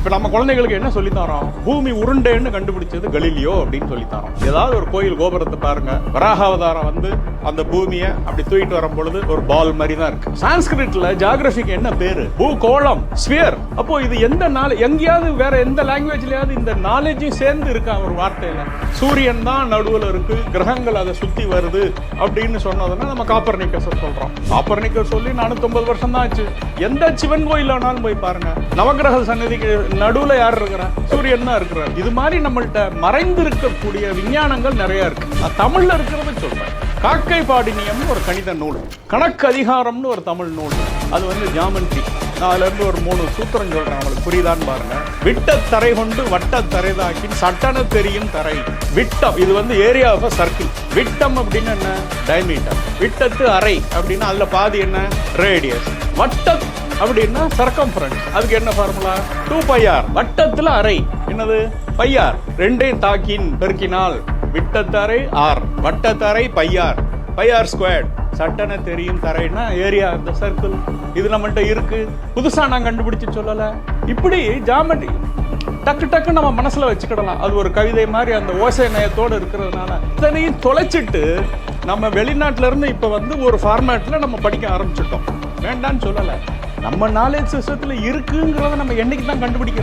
இப்போ நம்ம குழந்தைகளுக்கு என்ன சொல்லித்தரோம் பூமி உருண்டைன்னு கண்டுபிடிச்சது கலீலியோ அப்படின்னு சொல்லித்தரோம் ஏதாவது ஒரு கோயில் கோபுரத்தை பாருங்க. வராகாவதாரம் வந்து அந்த பூமியை அப்படி தூக்கிட்டு வரும் பொழுது ஒரு பால் மாதிரி தான் இருக்கு. சான்ஸ்கிரிட்ல ஜாகிரபிக்கு என்ன பேரு? பூகோளம் ஸ்பியர் அப்போ இது எந்த நாள் எங்கேயாவது வேற எந்த லாங்குவேஜ்லயாவது இந்த நாலேஜும் சேர்ந்து இருக்கா ஒரு வார்த்தையில? சூரியன் தான் நடுவில் இருக்கு. கிரகங்கள் அதை சுத்தி வருது அப்படின்னு சொன்னதுன்னா நம்ம காப்பர்னிக்கஸ் சொல்றோம். காப்பர்னிக்கஸ் சொல்லி நானூத்தி வருஷம் தான் ஆச்சு. எந்த சிவன் கோயில் வேணாலும் போய் பாருங்க. நவகிரக சன்னதிக்கு நடுவுல யார் இருக்கிறா? சூரியன் தான் இருக்கிறார். இது மாதிரி நம்மள்ட்ட மறைந்து இருக்கக்கூடிய விஞ்ஞானங்கள் நிறைய இருக்கு. நான் தமிழ்ல இருக்கிறத சொல்றேன். காக்கை பாடினியம்னு ஒரு கணித நூல். கணக்கு அதிகாரம்னு ஒரு தமிழ் நூல். அது வந்து ஜாமன்ட்ரி நான் இருந்து ஒரு மூணு சூத்திரம் சொல்கிறேன் அவங்களுக்கு புரியுதான்னு பாருங்க. விட்ட தரை கொண்டு வட்ட தரைதாக்கி சட்டன தெரியும் தரை. விட்டம். இது வந்து ஏரியா ஆஃப் சர்க்கிள் விட்டம் அப்படின்னு என்ன? டைமீட்டர் விட்டத்து அரை அப்படின்னா அதில் பாதி என்ன? ரேடியஸ் வட்ட அப்படின்னா சர்க்கம்ஃபரன்ஸ் அதுக்கு என்ன ஃபார்முலா டூ பையார் வட்டத்தில் அரை. என்னது? பையார் ரெண்டையும் தாக்கின் பெருக்கினால் விட்டத்தரை r வட்டத்தரை pi r pi r square சட்டன தெரியும் தரைன்னா ஏரியா இந்த சர்க்கிள் இது நம்மள்ட்ட இருக்கு. புதுசா நான் கண்டுபிடிச்சு சொல்லலை. இப்படி ஜாமெட்ரி டக்கு டக்கு நம்ம மனசுல வச்சுக்கிடலாம். அது ஒரு கவிதை மாதிரி அந்த ஓசை நயத்தோடு இருக்கிறதுனால இதனையும் தொலைச்சிட்டு நம்ம வெளிநாட்டுல இருந்து வந்து ஒரு ஃபார்மேட்டில் நம்ம படிக்க ஆரம்பிச்சிட்டோம். வேண்டான்னு சொல்லலை. நம்ம நாலேஜ் சிஸ்டத்தில் இருக்குங்கிறத நம்ம என்னைக்கு தான் கண்டுபிடிக்கிறது?